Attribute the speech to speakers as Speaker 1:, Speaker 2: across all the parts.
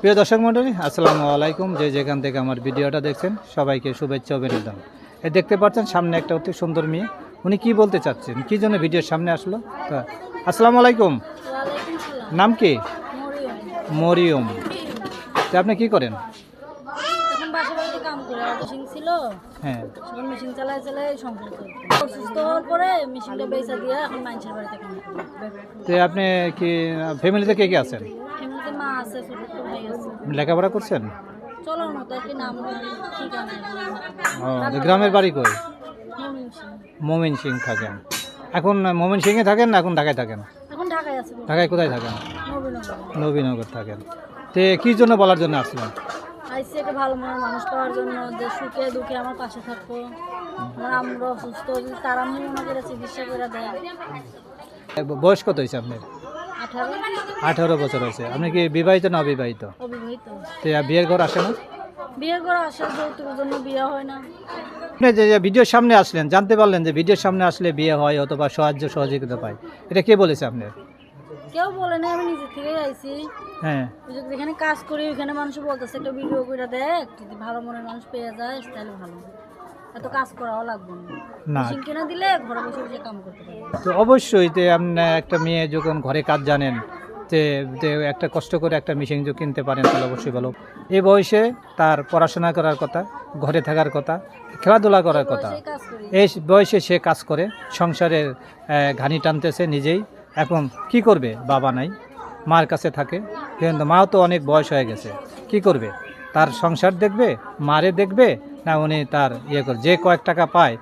Speaker 1: প্রিয় দর্শক মণ্ডলী আসসালামু আলাইকুম। যে যেখান থেকে আমার ভিডিওটা দেখছেন সবাইকে শুভেচ্ছা অভিনন্দন। এ দেখতে পাচ্ছেন সামনে একটা অতি সুন্দর মেয়ে। উনি কি বলতে চাচ্ছেন? কি জন্য ভিডিওর সামনে আসলো? তা, আসসালামু আলাইকুম। নাম কি?
Speaker 2: মরিয়ম।
Speaker 1: তা আপনি কি করেন?
Speaker 2: মেশিন ছিল।
Speaker 1: হ্যাঁ।
Speaker 2: এখন মেশিন চালায় চালায় সংসার অসুস্থ হওয়ার পরে মেশিনটা বেচা দিয়ে এখন মানুষের বাড়িতে কাম করে।
Speaker 1: তো আপনি কি ফ্যামিলিতে কে কে আছেন?
Speaker 2: মা আছে ছোট ছোট ভাই আছে।
Speaker 1: লেখাপড়া করছেন?
Speaker 2: চলার মতো নাম ঠিকানা।
Speaker 1: ও গ্রামের বাড়ি কই?
Speaker 2: মমিন সিং।
Speaker 1: থাকেন। এখন মোমিন সিংয়ে থাকেন না এখন ঢাকায় থাকেন?
Speaker 2: এখন ঢাকায় আছে
Speaker 1: ঢাকায় কোথায় থাকেন?
Speaker 2: নবীনগর।
Speaker 1: নবীনগর থাকেন। তে কি জন্য বলার জন্য আসলেন?
Speaker 2: আইসি একটা ভালো মনের মানুষ পাওয়ার জন্য যে সুখে দুঃখে আমার পাশে থাকব। আমার আমরা অসুস্থ তারা মনে করে চিকিৎসা করে দেয়।
Speaker 1: বয়স কত হয়েছে আপনার?
Speaker 2: আঠারো।
Speaker 1: বছর হয়েছে আপনি কি বিবাহিত না অবিবাহিত?
Speaker 2: অবিবাহিত।
Speaker 1: তো বিয়ের ঘর আসে না?
Speaker 2: বিয়ে করে আসে যৌতুকের জন্য বিয়ে হয় না।
Speaker 1: আপনি যে যে ভিডিওর সামনে আসলেন জানতে পারলেন যে ভিডিওর সামনে আসলে বিয়ে হয় অথবা সাহায্য সহযোগিতা পায়। এটা কে বলেছে আপনার?
Speaker 2: কেউ বলে না আমি নিজে থেকেই আইছি।
Speaker 1: হ্যাঁ।
Speaker 2: ওই যে যেখানে কাজ করি মানুষ বলতেছে একটা ভিডিও করে দেখ যদি ভালো মনের মানুষ পেয়ে যায় তাহলে ভালো। এত কাজ করাও লাগবে না।
Speaker 1: না।
Speaker 2: মেশিন কিনে দিলে ঘরে বসে বসে কাম করতে পারবে।
Speaker 1: তো অবশ্যই তে আপনি একটা মেয়ে যখন ঘরে কাজ জানেন তে তে একটা কষ্ট করে একটা মেশিন যদি কিনতে পারেন তাহলে অবশ্যই ভালো। এই বয়সে তার পড়াশোনা করার কথা ঘরে থাকার কথা খেলাধুলা করার কথা এই বয়সে সে কাজ করে সংসারের ঘানি টানতেছে নিজেই। এখন কি করবে? বাবা নাই মার কাছে থাকে। কিন্তু মাও তো অনেক বয়স হয়ে গেছে। কি করবে? তার সংসার দেখবে মারে দেখবে না উনি তার ইয়ে করে যে কয়েক টাকা পায়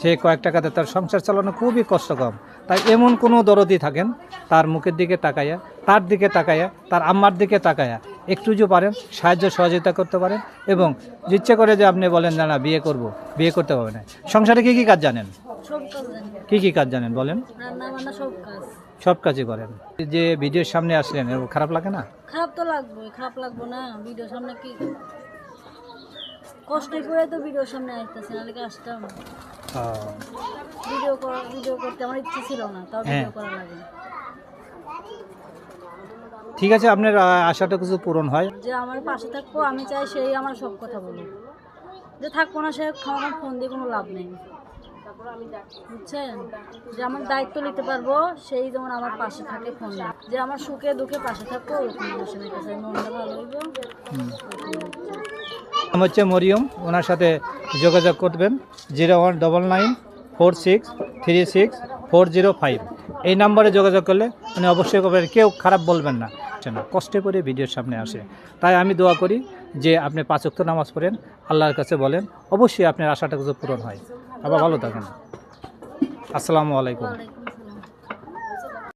Speaker 1: সে কয়েক টাকাতে তার সংসার চালানো খুবই কষ্টকর। তাই এমন কোনো দরদি থাকেন তার মুখের দিকে তাকাইয়া তার দিকে তাকাইয়া তার আম্মার দিকে তাকাইয়া একটু যে পারেন সাহায্য সহযোগিতা করতে পারেন এবং ইচ্ছে করে যে আপনি বলেন না না বিয়ে করব বিয়ে করতে পারবে না। সংসারে কী কী কাজ জানেন? কি কি কাজ জানেন বলেন?
Speaker 2: সব
Speaker 1: কাজই করেন। যে ভিডিওর সামনে আসলেন খারাপ লাগে না?
Speaker 2: খারাপ তো লাগবে খারাপ লাগবে না। ভিডিও সামনে কি কষ্ট করে তো ভিডিওর সামনে আসতেছে নাহলে আসতাম? ভিডিও করা ভিডিও করতে আমার ইচ্ছে ছিল না তাও
Speaker 1: হ্যাঁ।
Speaker 2: ভিডিও করা লাগে।
Speaker 1: ঠিক আছে আপনার আশাটা কিছু পূরণ হয়।
Speaker 2: যে আমার পাশে থাকব আমি চাই সেই আমার সব কথা বলুক। যে থাকব না সে আমার ফোন দিয়ে কোনো লাভ নেই। বুঝছেন? যে আমার দায়িত্ব নিতে পারব সেই যেমন আমার পাশে থাকে ফোন যে আমার সুখে দুঃখে পাশে থাকব ওরকম মানুষের কাছে মনটা ভালো হইব।
Speaker 1: নাম হচ্ছে মরিয়ম। ওনার সাথে যোগাযোগ করবেন zero one double nine four six three six four zero five. এই নাম্বারে যোগাযোগ করলে উনি অবশ্যই করবেন কেউ খারাপ বলবেন না। না কষ্টে করে ভিডিওর সামনে আসে। তাই আমি দোয়া করি যে আপনি পাঁচক্ত নামাজ পড়েন, আল্লাহর কাছে বলেন, অবশ্যই আপনার আশাটা কিছু পূরণ হয়। আবার ভালো থাকেন। আসসালামু আলাইকুম।